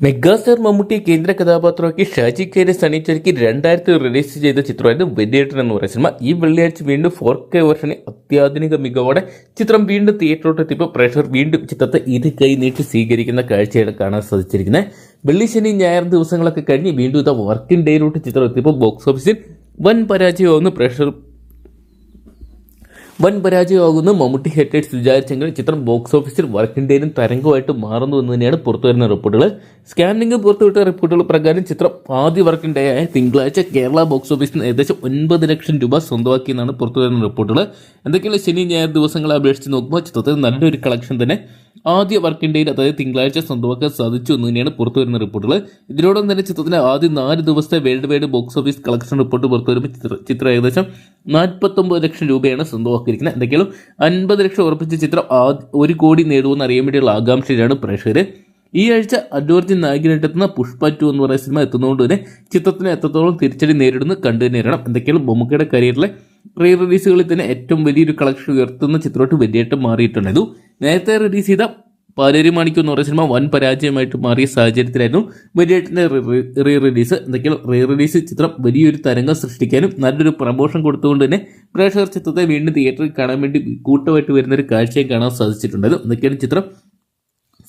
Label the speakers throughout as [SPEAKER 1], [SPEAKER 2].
[SPEAKER 1] Megastar Mammootty കേന്ദ്ര കഥാപാത്രമാക്കി ഷാജി കെയറെ സണിച്ചൊരുക്കി രണ്ടായിരത്തി release ചെയ്ത ചിത്രമായിരുന്നു വെടിയേട്ടൻ എന്ന് പറയുന്ന സിനിമ. ഈ വെള്ളിയാഴ്ച വീണ്ടും ഫോർ കെ വെർഷനെ അത്യാധുനിക മികവോടെ ചിത്രം വീണ്ടും തിയേറ്ററോട്ടെത്തിയപ്പോൾ പ്രേക്ഷകർ വീണ്ടും ചിത്രത്തെ ഇത് കൈ നീട്ടി സ്വീകരിക്കുന്ന കാഴ്ചയാണ് കാണാൻ സാധിച്ചിരിക്കുന്നത്. വെള്ളി ശനി ഞായർ ദിവസങ്ങളൊക്കെ കഴിഞ്ഞ് വീണ്ടും ഇതാ വർക്കിംഗ് ഡേയിലോട്ട് ചിത്രം എത്തിയപ്പോൾ ബോക്സ് ഓഫീസിൽ വൻ പരാജയമാവുന്ന പ്രേക്ഷകർ വൻ പരാജയമാകുന്ന മമ്മൂട്ടി ഹെറ്റേഴ്സ് വിചാരിച്ചെങ്കിൽ ചിത്രം ബോക്സ് ഓഫീസിൽ വർക്കിന്റെയും തരംഗമായിട്ട് മാറുന്നു എന്ന് തന്നെയാണ് പുറത്തുവരുന്ന റിപ്പോർട്ടുകൾ. സ്കാനിംഗ് പുറത്തുവിട്ട റിപ്പോർട്ടുകൾ പ്രകാരം ചിത്രം ആദ്യ വർക്കിന്റെ ആയ തിങ്കളാഴ്ച കേരള ബോക്സ് ഓഫീസിൽ ഏകദേശം ഒൻപത് ലക്ഷം രൂപ സ്വന്തമാക്കിയെന്നാണ് പുറത്തുവരുന്ന റിപ്പോർട്ടുകൾ. എന്തൊക്കെയാണ് ശനി ഞായർ ദിവസങ്ങളെ അപേക്ഷിച്ച് നോക്കുമ്പോൾ ചിത്രത്തിൽ നല്ലൊരു കളക്ഷൻ തന്നെ ആദ്യ വർക്കിംഗ് അതായത് തിങ്കളാഴ്ച സ്വന്തമാക്കാൻ സാധിച്ചു എന്ന് തന്നെയാണ് പുറത്തു വരുന്ന റിപ്പോർട്ടുകൾ. ഇതിനോടൊപ്പം തന്നെ ചിത്രത്തിന്റെ ആദ്യ നാല് ദിവസത്തെ world wide box office collection report പുറത്തു വരുമ്പോൾ ചിത്രം ഏകദേശം നാൽപ്പത്തൊമ്പത് ലക്ഷം രൂപയാണ് സ്വന്തമാക്കിയിരിക്കുന്നത് എന്തെങ്കിലും അൻപത് ലക്ഷം ഉറപ്പിച്ച ചിത്രം ഒരു കോടി നേടുമെന്ന് അറിയാൻ വേണ്ടിയുള്ള ആകാംക്ഷയിലാണ് പ്രേക്ഷകർ ഈ ആഴ്ച അഡ്വർജി നായകനായിട്ടെത്തുന്ന പുഷ്പ ടു എന്ന് പറയുന്ന സിനിമ എത്തുന്നതുകൊണ്ട് തന്നെ ചിത്രത്തിന് എത്രത്തോളം തിരിച്ചടി നേരിടുന്ന കണ്ടു തന്നെ അറിയണം. മമ്മൂക്കയുടെ കരിയറിലെ പ്രീ റിലീസുകളിൽ തന്നെ ഏറ്റവും വലിയൊരു കളക്ഷൻ ഉയർത്തുന്ന ചിത്രമായിട്ട് വലിയായിട്ട് മാറിയിട്ടുണ്ടായിരുന്നു നേരത്തെ റിലീസ് ചെയ്ത പാലേരി മണിക്കൂർ എന്ന് പറയുന്ന സിനിമ വൻ പരാജയമായിട്ട് മാറിയ സാഹചര്യത്തിലായിരുന്നു വലിയേട്ടന്റെ റീ റിലീസ് എന്തൊക്കെയാണ് റീ റിലീസ് ചിത്രം വലിയൊരു തരംഗം സൃഷ്ടിക്കാനും നല്ലൊരു പ്രമോഷൻ കൊടുത്തുകൊണ്ട് തന്നെ പ്രേക്ഷകർ ചിത്രത്തെ വീണ്ടും തിയേറ്ററിൽ കാണാൻ വേണ്ടി കൂട്ടമായിട്ട് വരുന്ന ഒരു കാഴ്ചയും കാണാൻ സാധിച്ചിട്ടുണ്ട് എന്തൊക്കെയാണ് ചിത്രം?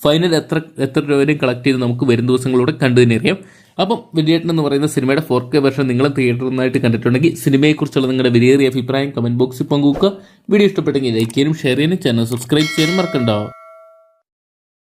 [SPEAKER 1] ഫൈനൽ എത്ര എത്ര രൂപയും കളക്ട് ചെയ്ത് നമുക്ക് വരും ദിവസങ്ങളിലൂടെ കണ്ടു തന്നെ അറിയാം. അപ്പം വലിയേട്ടൻ എന്ന് പറയുന്ന സിനിമയുടെ ഫോർ കെ വെർഷൻ നിങ്ങൾ തിയേറ്ററിൽ നിന്നായിട്ട് കണ്ടിട്ടുണ്ടെങ്കിൽ സിനിമയെക്കുറിച്ചുള്ള നിങ്ങളുടെ വിലയേറിയ അഭിപ്രായം കമന്റ് ബോക്സിൽ പങ്കുവെക്കുക. വീഡിയോ ഇഷ്ടപ്പെട്ടെങ്കിൽ ലൈക്ക് ചെയ്യാനും ഷെയർ ചെയ്യാനും ചാനൽ സബ്സ്ക്രൈബ് ചെയ്യാനും മറക്കണ്ടാവും